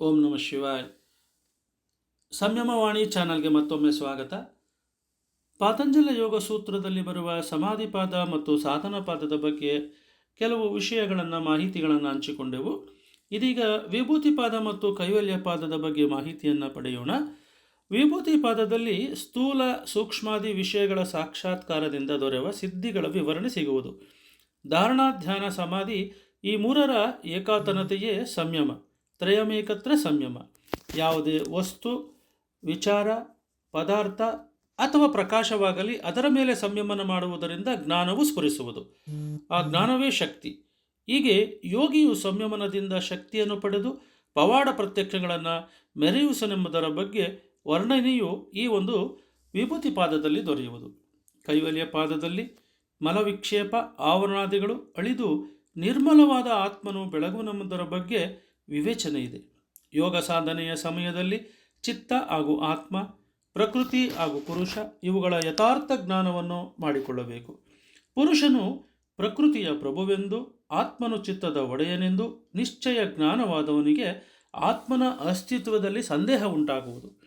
ಓಂ ನಮಃ ಶಿವಾಯ್. ಸಂಯಮವಾಣಿ ಚಾನಲ್ಗೆ ಮತ್ತೊಮ್ಮೆ ಸ್ವಾಗತ. ಪಾತಂಜಲ ಯೋಗ ಸೂತ್ರದಲ್ಲಿ ಬರುವ ಸಮಾಧಿಪಾದ ಮತ್ತು ಸಾಧನ ಪಾದದ ಬಗ್ಗೆ ಕೆಲವು ವಿಷಯಗಳನ್ನು, ಮಾಹಿತಿಗಳನ್ನು ಹಂಚಿಕೊಂಡೆವು. ಇದೀಗ ವಿಭೂತಿ ಪಾದ ಮತ್ತು ಕೈವಲ್ಯ ಪಾದದ ಬಗ್ಗೆ ಮಾಹಿತಿಯನ್ನು ಪಡೆಯೋಣ. ವಿಭೂತಿ ಪಾದದಲ್ಲಿ ಸ್ಥೂಲ ಸೂಕ್ಷ್ಮಾದಿ ವಿಷಯಗಳ ಸಾಕ್ಷಾತ್ಕಾರದಿಂದ ದೊರೆಯುವ ಸಿದ್ಧಿಗಳ ವಿವರಣೆ ಸಿಗುವುದು. ಧಾರಣಾ ಧ್ಯಾನ ಸಮಾಧಿ ಈ ಮೂರರ ಏಕಾತನತೆಯೇ ಸಂಯಮ. ತ್ರಯಮೇಕತ್ರ ಸಂಯಮ. ಯಾವುದೇ ವಸ್ತು, ವಿಚಾರ, ಪದಾರ್ಥ ಅಥವಾ ಪ್ರಕಾಶವಾಗಲಿ ಅದರ ಮೇಲೆ ಸಂಯಮನ ಮಾಡುವುದರಿಂದ ಜ್ಞಾನವು ಸ್ಫುರಿಸುವುದು. ಆ ಜ್ಞಾನವೇ ಶಕ್ತಿ. ಹೀಗೆ ಯೋಗಿಯು ಸಂಯಮನದಿಂದ ಶಕ್ತಿಯನ್ನು ಪಡೆದು ಪವಾಡ ಪ್ರತ್ಯಕ್ಷಗಳನ್ನು ಮೆರೆಯುಸನೆಂಬುದರ ಬಗ್ಗೆ ವರ್ಣನೆಯು ಈ ಒಂದು ವಿಭೂತಿ ಪಾದದಲ್ಲಿ ದೊರೆಯುವುದು. ಕೈವಲ್ಯ ಪಾದದಲ್ಲಿ ಮಲವಿಕ್ಷೇಪ, ಆವರಣಾದಿಗಳು ಅಳಿದು ನಿರ್ಮಲವಾದ ಆತ್ಮನು ಬೆಳಗುವನೆಂಬುದರ ಬಗ್ಗೆ ವಿವೇಚನೆ ಇದೆ. ಯೋಗ ಸಾಧನೆಯ ಸಮಯದಲ್ಲಿ ಚಿತ್ತ ಹಾಗೂ ಆತ್ಮ, ಪ್ರಕೃತಿ ಹಾಗೂ ಪುರುಷ ಇವುಗಳ ಯಥಾರ್ಥ ಜ್ಞಾನವನ್ನು ಮಾಡಿಕೊಳ್ಳಬೇಕು. ಪುರುಷನು ಪ್ರಕೃತಿಯ ಪ್ರಭುವೆಂದು, ಆತ್ಮನು ಚಿತ್ತದ ಒಡೆಯನೆಂದು, ನಿಶ್ಚಯ ಜ್ಞಾನವಾದವನಿಗೆ ಆತ್ಮನ ಅಸ್ತಿತ್ವದಲ್ಲಿ ಸಂದೇಹ ಉಂಟಾಗುವುದು.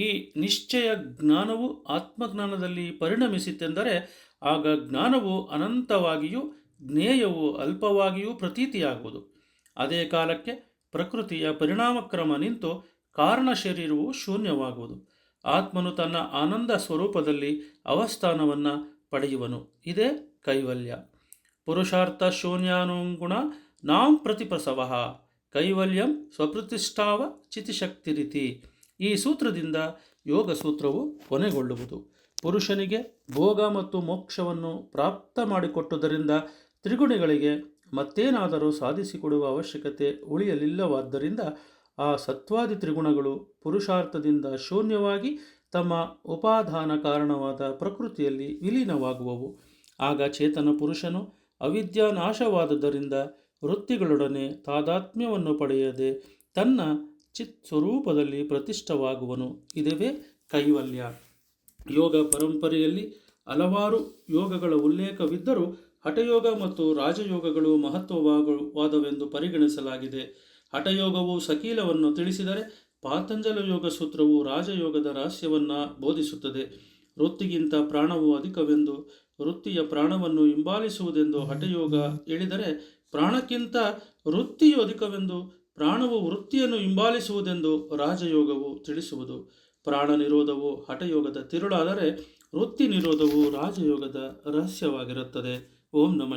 ಈ ನಿಶ್ಚಯ ಜ್ಞಾನವು ಆತ್ಮಜ್ಞಾನದಲ್ಲಿ ಪರಿಣಮಿಸಿತೆಂದರೆ, ಆಗ ಜ್ಞಾನವು ಅನಂತವಾಗಿಯೂ, ಜ್ಞೇಯವು ಅಲ್ಪವಾಗಿಯೂ ಪ್ರತೀತಿಯಾಗುವುದು. ಅದೇ ಕಾಲಕ್ಕೆ ಪ್ರಕೃತಿಯ ಪರಿಣಾಮಕ್ರಮ ನಿಂತು ಕಾರಣ ಶರೀರವು ಶೂನ್ಯವಾಗುವುದು. ಆತ್ಮನು ತನ್ನ ಆನಂದ ಸ್ವರೂಪದಲ್ಲಿ ಅವಸ್ಥಾನವನ್ನು ಪಡೆಯುವನು. ಇದೇ ಕೈವಲ್ಯ. ಪುರುಷಾರ್ಥ ಶೂನ್ಯಾನುಗುಣ ನಾಂ ಪ್ರತಿಪ್ರಸವ. ಕೈವಲ್ಯಂ ಸ್ವಪ್ರತಿಷ್ಠಾವ ಚಿತಿಶಕ್ತಿರಿತಿ. ಈ ಸೂತ್ರದಿಂದ ಯೋಗ ಸೂತ್ರವು ಕೊನೆಗೊಳ್ಳುವುದು. ಪುರುಷನಿಗೆ ಭೋಗ ಮತ್ತು ಮೋಕ್ಷವನ್ನು ಪ್ರಾಪ್ತ ಮಾಡಿಕೊಟ್ಟುದರಿಂದ ತ್ರಿಗುಣಿಗಳಿಗೆ ಮತ್ತೇನಾದರೂ ಸಾಧಿಸಿಕೊಡುವ ಅವಶ್ಯಕತೆ ಉಳಿಯಲಿಲ್ಲವಾದ್ದರಿಂದ ಆ ಸತ್ವಾದಿ ತ್ರಿಗುಣಗಳು ಪುರುಷಾರ್ಥದಿಂದ ಶೂನ್ಯವಾಗಿ ತಮ್ಮ ಉಪಾದಾನ ಕಾರಣವಾದ ಪ್ರಕೃತಿಯಲ್ಲಿ ವಿಲೀನವಾಗುವವು. ಆಗ ಚೇತನ ಪುರುಷನು ಅವಿದ್ಯಾನಾಶವಾದುದರಿಂದ ವೃತ್ತಿಗಳೊಡನೆ ತಾದಾತ್ಮ್ಯವನ್ನು ಪಡೆಯದೆ ತನ್ನ ಚಿತ್ ಸ್ವರೂಪದಲ್ಲಿ ಪ್ರತಿಷ್ಠವಾಗುವನು. ಇದುವೇ ಕೈವಲ್ಯ. ಯೋಗ ಪರಂಪರೆಯಲ್ಲಿ ಹಲವಾರು ಯೋಗಗಳ ಉಲ್ಲೇಖವಿದ್ದರೂ ಹಠಯೋಗ ಮತ್ತು ರಾಜಯೋಗಗಳು ಮಹತ್ವವಾದವೆಂದು ಪರಿಗಣಿಸಲಾಗಿದೆ. ಹಠಯೋಗವು ಸಕೀಲವನ್ನು ತಿಳಿಸಿದರೆ ಪಾತಂಜಲ ಯೋಗ ಸೂತ್ರವು ರಾಜಯೋಗದ ರಹಸ್ಯವನ್ನು ಬೋಧಿಸುತ್ತದೆ. ವೃತ್ತಿಗಿಂತ ಪ್ರಾಣವು ಅಧಿಕವೆಂದು ವೃತ್ತಿಯ ಪ್ರಾಣವನ್ನು ಹಿಂಬಾಲಿಸುವುದೆಂದು ಹಠಯೋಗ ಹೇಳಿದರೆ ಪ್ರಾಣಕ್ಕಿಂತ ವೃತ್ತಿಯು ಅಧಿಕವೆಂದು ಪ್ರಾಣವು ವೃತ್ತಿಯನ್ನು ಹಿಂಬಾಲಿಸುವುದೆಂದು ರಾಜಯೋಗವು ತಿಳಿಸುವುದು. ಪ್ರಾಣ ನಿರೋಧವು ಹಠಯೋಗದ ತಿರುಳಾದರೆ ವೃತ್ತಿ ನಿರೋಧವು ರಾಜಯೋಗದ ರಹಸ್ಯವಾಗಿರುತ್ತದೆ. ಓಂ ನಮಃ